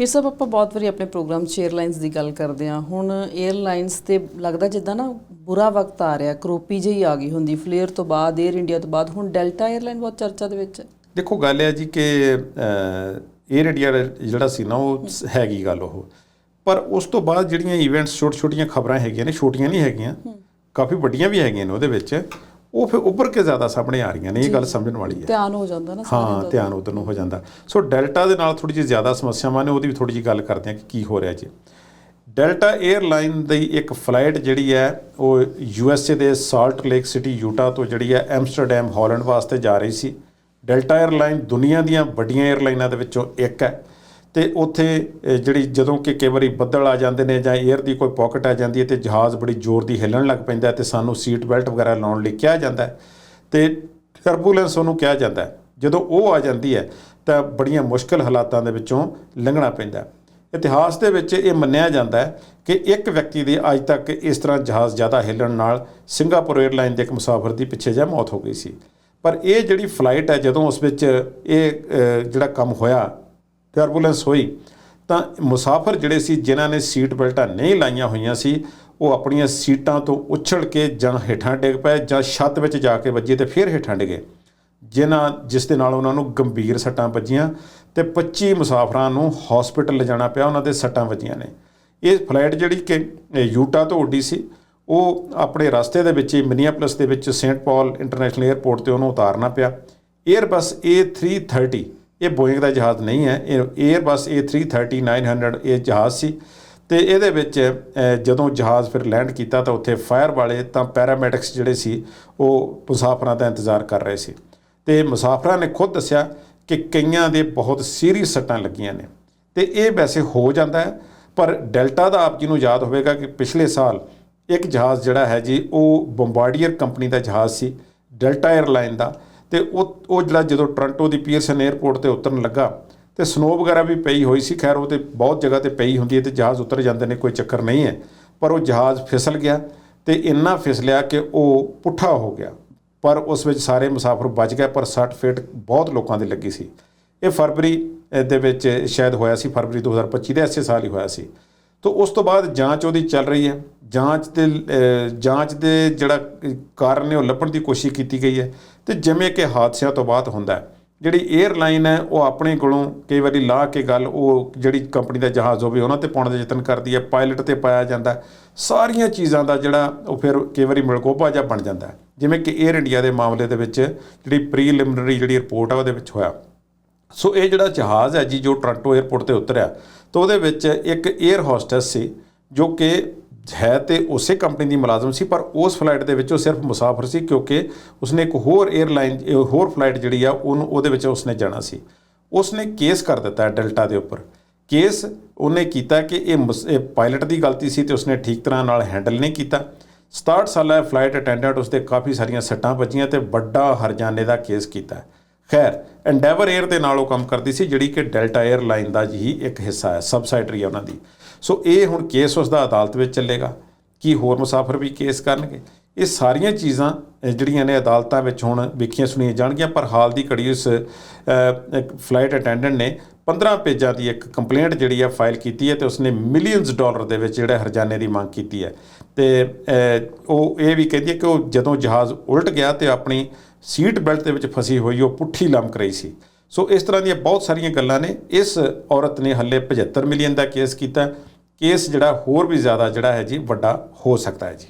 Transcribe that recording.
ਇਹ ਸਭ ਆਪਾਂ ਬਹੁਤ ਵਾਰੀ ਆਪਣੇ ਪ੍ਰੋਗਰਾਮ 'ਚ 에ਅਰਲਾਈਨਸ ਦੀ ਗੱਲ ਕਰਦੇ ਆ ਹੁਣ 에ਅਰਲਾਈਨਸ ਤੇ ਲੱਗਦਾ ਜਿੱਦਾਂ ਨਾ ਬੁਰਾ ਵਕਤ ਆ ਰਿਹਾ ਕਰੋਪੀ ਜਿਹੀ ਆ ਗਈ ਹੁੰਦੀ ਫਲੇਅਰ ਤੋਂ ਬਾਅਦ 에ਅਰ ਇੰਡੀਆ ਤੋਂ ਬਾਅਦ। ਹੁਣ ਡੈਲਟਾ 에ਅਰਲਾਈਨ ਬਹੁਤ ਚਰਚਾ ਦੇ ਵਿੱਚ। ਹੈ ਦੇਖੋ ਗੱਲ ਹੈ ਜੀ ਕਿ 에ਅਰ ਇੰਡੀਆ ਜਿਹੜਾ ਸੀ ਨਾ ਉਹ ਹੈਗੀ ਗੱਲ ਉਹ। ਪਰ ਉਸ ਤੋਂ ਬਾਅਦ ਜਿਹੜੀਆਂ ਇਵੈਂਟਸ ਛੋਟ ਛੋਟੀਆਂ ਖਬਰਾਂ ਹੈਗੀਆਂ ਨੇ ਛੋਟੀਆਂ ਨਹੀਂ ਹੈਗੀਆਂ। ਕਾਫੀ ਵੱਡੀਆਂ ਵੀ ਹੈਗੀਆਂ ਨੇ ਉਹਦੇ ਵਿੱਚ। ਉਹ ਫਿਰ ਉੱਭਰ ਕੇ ਜ਼ਿਆਦਾ ਸਾਹਮਣੇ ਆ ਰਹੀਆਂ ਨੇ ਇਹ ਗੱਲ ਸਮਝਣ ਵਾਲੀ ਹੈ। ਧਿਆਨ ਹੋ ਜਾਂਦਾ ਨਾ ਹਾਂ ਧਿਆਨ ਉਧਰ ਨੂੰ ਹੋ ਜਾਂਦਾ। ਸੋ ਡੈਲਟਾ ਦੇ ਨਾਲ ਥੋੜੀ ਜਿਹੀ ਜ਼ਿਆਦਾ ਸਮੱਸਿਆਵਾਂ ਨੇ ਉਹਦੀ ਵੀ ਥੋੜੀ ਜਿਹੀ ਗੱਲ ਕਰਦੇ ਹਾਂ ਕਿ ਕੀ ਹੋ ਰਿਹਾ ਜੀ। ਡੈਲਟਾ 에ਅਰਲਾਈਨ ਦੀ ਇੱਕ ਫਲਾਈਟ ਜਿਹੜੀ ਹੈ ਉਹ ਯੂ ਐਸ ਏ ਦੇ ਸਾਲਟ ਲੇਕ ਸਿਟੀ ਯੂਟਾ ਤੋਂ ਜਿਹੜੀ ਹੈ ਐਮਸਟਰਡਮ ਹਾਲੈਂਡ ਵਾਸਤੇ ਜਾ ਰਹੀ ਸੀ। ਡੈਲਟਾ 에ਅਰਲਾਈਨ ਦੁਨੀਆ ਦੀਆਂ ਵੱਡੀਆਂ 에ਅਰਲਾਈਨਾਂ ਦੇ ਵਿੱਚੋਂ ਇੱਕ ਹੈ। ਤੇ ਉੱਥੇ ਜਿਹੜੀ ਜਦੋਂ ਕਿ ਕਈ ਵਾਰੀ ਬੱਦਲ ਆ ਜਾਂਦੇ ਨੇ ਜਾਂ 에ਅਰ ਦੀ ਕੋਈ ਪਾਕਟ ਆ ਜਾਂਦੀ ਹੈ ਤੇ ਜਹਾਜ਼ ਬੜੀ ਜ਼ੋਰ ਦੀ ਹਿੱਲਣ ਲੱਗ ਪੈਂਦਾ ਹੈ ਤੇ ਸਾਨੂੰ ਸੀਟ ਬੈਲਟ ਵਗੈਰਾ ਲਾਉਣ ਲਈ ਕਿਹਾ ਜਾਂਦਾ ਹੈ ਤੇ ਟਰਬੂਲੈਂਸ ਉਹਨੂੰ ਕਿਹਾ ਜਾਂਦਾ ਜਦੋਂ ਉਹ ਆ ਜਾਂਦੀ ਹੈ, ਤਾਂ ਬੜੀਆਂ ਮੁਸ਼ਕਲ ਹਾਲਾਤਾਂ ਦੇ ਵਿੱਚੋਂ ਲੰਘਣਾ ਪੈਂਦਾ ਇਤਿਹਾਸ ਦੇ ਵਿੱਚ ਇਹ ਮੰਨਿਆ ਜਾਂਦਾ ਹੈ ਕਿ ਇੱਕ ਵਿਅਕਤੀ ਦੀ ਅੱਜ ਤੱਕ ਇਸ ਤਰ੍ਹਾਂ ਜਹਾਜ਼ ਜ਼ਿਆਦਾ ਹਿੱਲਣ ਨਾਲ ਸਿੰਗਾਪੁਰ 에ਅਰਲਾਈਨ ਦੇ ਇੱਕ ਮੁਸਾਫਰ ਦੀ ਪਿੱਛੇ ਜਿਹਾ ਮੌਤ ਹੋ ਗਈ ਸੀ। ਪਰ ਇਹ ਜਿਹੜੀ ਫਲਾਈਟ ਹੈ, ਜਦੋਂ ਉਸ ਵਿੱਚ ਇਹ ਜਿਹੜਾ ਕੰਮ ਹੋਇਆ ਟਰਬੂਲੈਂਸ ਹੋਈ, ਤਾਂ ਮੁਸਾਫਰ ਜਿਹੜੇ ਸੀ, ਜਿਨ੍ਹਾਂ ਨੇ ਸੀਟ ਬੈਲਟਾਂ ਨਹੀਂ ਲਾਈਆਂ ਹੋਈਆਂ ਸੀ, ਉਹ ਆਪਣੀਆਂ ਸੀਟਾਂ ਤੋਂ ਉਛਲ ਕੇ ਜਾਂ ਹੇਠਾਂ ਡਿੱਗ ਪਏ ਜਾਂ ਛੱਤ ਵਿੱਚ ਜਾ ਕੇ ਵੱਜੇ ਤੇ ਫਿਰ ਹੇਠਾਂ ਡਿੱਗੇ। ਜਿਨ੍ਹਾਂ, ਜਿਸ ਦੇ ਨਾਲ ਉਹਨਾਂ ਨੂੰ ਗੰਭੀਰ ਸੱਟਾਂ ਵੱਜੀਆਂ ਤੇ 25 ਮੁਸਾਫਰਾਂ ਨੂੰ ਹਸਪੀਟਲ ਲਿਜਾਣਾ ਪਿਆ, ਉਹਨਾਂ ਦੇ ਸੱਟਾਂ ਵੱਜੀਆਂ ਨੇ। ਇਹ ਫਲਾਈਟ ਜਿਹੜੀ ਕਿ ਯੂਟਾ ਤੋਂ ਉੱਡੀ ਸੀ, ਉਹ ਆਪਣੇ ਰਸਤੇ ਦੇ ਵਿੱਚ ਹੀ ਮਿਨੀਆਪੋਲਿਸ ਦੇ ਵਿੱਚ ਸੇਂਟ ਪਾਲ ਇੰਟਰਨੈਸ਼ਨਲ 에ਅਰਪੋਰਟ ਤੇ ਉਹਨੂੰ ਉਤਾਰਨਾ ਪਿਆ। 에ਅਰਬਸ A330 ਇਹ ਬੋਇੰਗ ਦਾ ਜਹਾਜ਼ ਨਹੀਂ ਹੈ, ਇਹ 에ਅਰਬਸ A330 900 ਇਹ ਜਹਾਜ਼ ਸੀ। ਤੇ ਇਹਦੇ ਵਿੱਚ ਜਦੋਂ ਜਹਾਜ਼ ਫਿਰ ਲੈਂਡ ਕੀਤਾ ਤਾਂ ਉੱਥੇ ਫਾਇਰ ਵਾਲੇ ਤਾਂ ਪੈਰਾਮੈਡਿਕਸ ਜਿਹੜੇ ਸੀ, ਉਹ ਮੁਸਾਫਰਾਂ ਦਾ ਇੰਤਜ਼ਾਰ ਕਰ ਰਹੇ ਸੀ। ਤੇ ਮੁਸਾਫਰਾਂ ਨੇ ਖੁਦ ਦੱਸਿਆ ਕਿ ਕਈਆਂ ਦੇ ਬਹੁਤ ਸੀਰੀਅਸ ਸੱਟਾਂ ਲੱਗੀਆਂ ਨੇ। ਤੇ ਇਹ ਵੈਸੇ ਹੋ ਜਾਂਦਾ ਹੈ, ਪਰ ਡੈਲਟਾ ਦਾ ਆਪ ਜੀ ਨੂੰ ਯਾਦ ਹੋਵੇਗਾ ਕਿ ਪਿਛਲੇ ਸਾਲ ਇੱਕ ਜਹਾਜ਼ ਜਿਹੜਾ ਹੈ ਜੀ, ਉਹ ਬੰਬਾਰਡੀਅਰ ਕੰਪਨੀ ਦਾ ਜਹਾਜ਼ ਸੀ, ਡੈਲਟਾ 에ਅਰਲਾਈਨ ਦਾ। ਤੇ ਉਹ ਉਹ ਜਿਹੜਾ ਜਦੋਂ ਟੋਰਾਂਟੋ ਦੀ ਪੀਅਰਸਨ 에ਅਰਪੋਰਟ ਤੇ ਉਤਰਨ ਲੱਗਾ, ਤੇ ਸਨੋ ਵਗੈਰਾ ਵੀ ਪਈ ਹੋਈ ਸੀ, ਖੈਰ ਉਹ ਤੇ ਬਹੁਤ ਜਗ੍ਹਾ ਤੇ ਪਈ ਹੁੰਦੀ ਹੈ ਤੇ ਜਹਾਜ਼ ਉਤਰ ਜਾਂਦੇ ਨੇ, ਕੋਈ ਚੱਕਰ ਨਹੀਂ ਹੈ। ਪਰ ਉਹ ਜਹਾਜ਼ ਫਿਸਲ ਗਿਆ ਤੇ ਇੰਨਾ ਫਿਸਲਿਆ ਕਿ ਉਹ ਪੁੱਠਾ ਹੋ ਗਿਆ। ਪਰ ਉਸ ਵਿੱਚ ਸਾਰੇ ਮੁਸਾਫਰ ਬਚ ਗਏ, ਪਰ 60 ਫੀਟ ਬਹੁਤ ਲੋਕਾਂ ਦੀ ਲੱਗੀ ਸੀ। ਇਹ ਫਰਵਰੀ ਦੇ ਵਿੱਚ ਸ਼ਾਇਦ ਹੋਇਆ ਸੀ, ਫਰਵਰੀ 2025 ਦੇ ਐਸੇ ਸਾਲ ਹੀ ਹੋਇਆ ਸੀ। ਤੋਂ ਉਸ ਤੋਂ ਬਾਅਦ ਜਾਂਚ ਉਹਦੀ ਚੱਲ ਰਹੀ ਹੈ। ਜਾਂਚ ਦੇ ਜਾਂਚ ਦੇ ਜਿਹੜਾ ਕਾਰਨ ਹੈ ਉਹ ਲੱਭਣ ਦੀ ਕੋਸ਼ਿਸ਼ ਕੀਤੀ ਗਈ ਹੈ। ਤੇ ਜਿਵੇਂ ਕਿ ਹਾਦਸਿਆਂ ਤੋਂ ਬਾਅਦ ਹੁੰਦਾ ਜਿਹੜੀ 에ਅਰਲਾਈਨ ਹੈ, ਉਹ ਆਪਣੇ ਕੋਲੋਂ ਕਈ ਵਾਰੀ ਲਾ ਕੇ ਗੱਲ, ਉਹ ਜਿਹੜੀ ਕੰਪਨੀ ਦਾ ਜਹਾਜ਼ ਹੋਵੇ, ਉਹਨਾਂ ਤੇ ਪਾਉਣ ਦਾ ਯਤਨ ਕਰਦੀ ਹੈ ਪਾਇਲਟ ਤੇ ਪਾਇਆ ਜਾਂਦਾ ਸਾਰੀਆਂ ਚੀਜ਼ਾਂ ਦਾ ਜਿਹੜਾ, ਉਹ ਫਿਰ ਕਈ ਵਾਰੀ ਮਿਲਕੋਪਾ ਜਾਂ ਬਣ ਜਾਂਦਾ ਜਿਵੇਂ ਕਿ 에ਅਰ ਇੰਡੀਆ ਦੇ ਮਾਮਲੇ ਦੇ ਵਿੱਚ ਜਿਹੜੀ ਪ੍ਰੀਲਿਮਿਨਰੀ ਜਿਹੜੀ ਰਿਪੋਰਟ ਆ, ਉਹਦੇ ਵਿੱਚ ਹੋਇਆ। ਸੋ ਇਹ ਜਿਹੜਾ ਜਹਾਜ਼ ਹੈ ਜੀ, ਜੋ ਟੋਰਾਂਟੋ 에ਅਰਪੋਰਟ ਤੇ ਉਤਰਿਆ, ਤਾਂ ਉਹਦੇ ਵਿੱਚ ਇੱਕ 에ਅਰ ਹੋਸਟੈਸ ਸੀ, ਜੋ ਕਿ ਹੈ ਤੇ ਉਸੇ ਕੰਪਨੀ ਦੀ ਮੁਲਾਜ਼ਮ ਸੀ, ਪਰ ਉਸ ਫਲਾਈਟ ਦੇ ਵਿੱਚ ਉਹ ਸਿਰਫ ਮੁਸਾਫਰ ਸੀ ਕਿਉਂਕਿ ਉਸਨੇ ਇੱਕ ਹੋਰ 에ਅਰਲਾਈਨ ਹੋਰ ਫਲਾਈਟ ਜਿਹੜੀ ਆ, ਉਹਨੂੰ ਉਹਦੇ ਵਿੱਚ ਉਸਨੇ ਜਾਣਾ ਸੀ। ਉਸਨੇ ਕੇਸ ਕਰ ਦਿੱਤਾ ਡੈਲਟਾ ਦੇ ਉੱਪਰ। ਕੇਸ ਉਹਨੇ ਕੀਤਾ ਕਿ ਇਹ ਪਾਇਲਟ ਦੀ ਗਲਤੀ ਸੀ ਤੇ ਉਸਨੇ ਠੀਕ ਤਰ੍ਹਾਂ ਨਾਲ ਹੈਂਡਲ ਨਹੀਂ ਕੀਤਾ। 67 ਸਾਲਾ ਫਲਾਈਟ ਅਟੈਂਡੈਂਟ ਉਸਦੇ ਕਾਫੀ ਸਾਰੀਆਂ ਸੱਟਾਂ ਵੱਜੀਆਂ ਤੇ ਵੱਡਾ ਹਰਜਾਨੇ ਦਾ ਕੇਸ ਕੀਤਾ। ਖੈਰ ਐਂਡੇਵਰ 에ਅਰ ਦੇ ਨਾਲ ਉਹ ਕੰਮ ਕਰਦੀ ਸੀ, ਜਿਹੜੀ ਕਿ ਡੈਲਟਾ 에ਅਰਲਾਈਨ ਦਾ ਹੀ ਇੱਕ ਹਿੱਸਾ ਹੈ ਸਬਸਾਈਡਰੀ ਉਹਨਾਂ ਦੀ। ਸੋ ਇਹ ਹੁਣ ਕੇਸ ਉਸ ਦਾ ਅਦਾਲਤ ਵਿੱਚ ਚੱਲੇਗਾ। ਕੀ ਹੋਰ ਮੁਸਾਫਰ ਵੀ ਕੇਸ ਕਰਨਗੇ? ਇਹ ਸਾਰੀਆਂ ਚੀਜ਼ਾਂ ਜਿਹੜੀਆਂ ਨੇ ਅਦਾਲਤਾਂ ਵਿੱਚ ਹੁਣ ਵੇਖੀਆਂ ਸੁਣੀਆਂ ਜਾਣਗੀਆਂ, ਪਰ ਹਾਲ ਦੀ ਘੜੀ ਉਸ ਫਲਾਈਟ ਅਟੈਂਡੈਂਟ ਨੇ 15 ਪੇਜਾਂ ਦੀ ਇੱਕ ਕੰਪਲੇਂਟ ਜਿਹੜੀ ਆ ਫਾਈਲ ਕੀਤੀ ਹੈ ਤੇ ਉਸਨੇ ਮਿਲੀਅਨਸ ਡਾਲਰ ਦੇ ਵਿੱਚ ਜਿਹੜਾ ਹਰਜਾਨੇ ਦੀ ਮੰਗ ਕੀਤੀ ਹੈ। ਤੇ ਉਹ ਇਹ ਵੀ ਕਹਿੰਦੀ ਹੈ ਕਿ ਉਹ ਜਦੋਂ ਜਹਾਜ਼ ਉਲਟ ਗਿਆ ਤੇ ਆਪਣੀ ਸੀਟ ਬੈਲਟ ਦੇ ਵਿੱਚ ਫਸੀ ਹੋਈ, ਉਹ ਪੁੱਠੀ ਲਮਕ ਰਹੀ ਸੀ। ਸੋ ਇਸ ਤਰ੍ਹਾਂ ਦੀਆਂ ਬਹੁਤ ਸਾਰੀਆਂ ਗੱਲਾਂ ਨੇ। ਇਸ ਔਰਤ ਨੇ ਹੱਲੇ 75 ਮਿਲੀਅਨ ਦਾ ਕੇਸ ਕੀਤਾ। ਕੇਸ ਜਿਹੜਾ ਹੋਰ ਵੀ ਜ਼ਿਆਦਾ ਜਿਹੜਾ ਹੈ ਜੀ ਵੱਡਾ ਹੋ ਸਕਦਾ ਹੈ ਜੀ।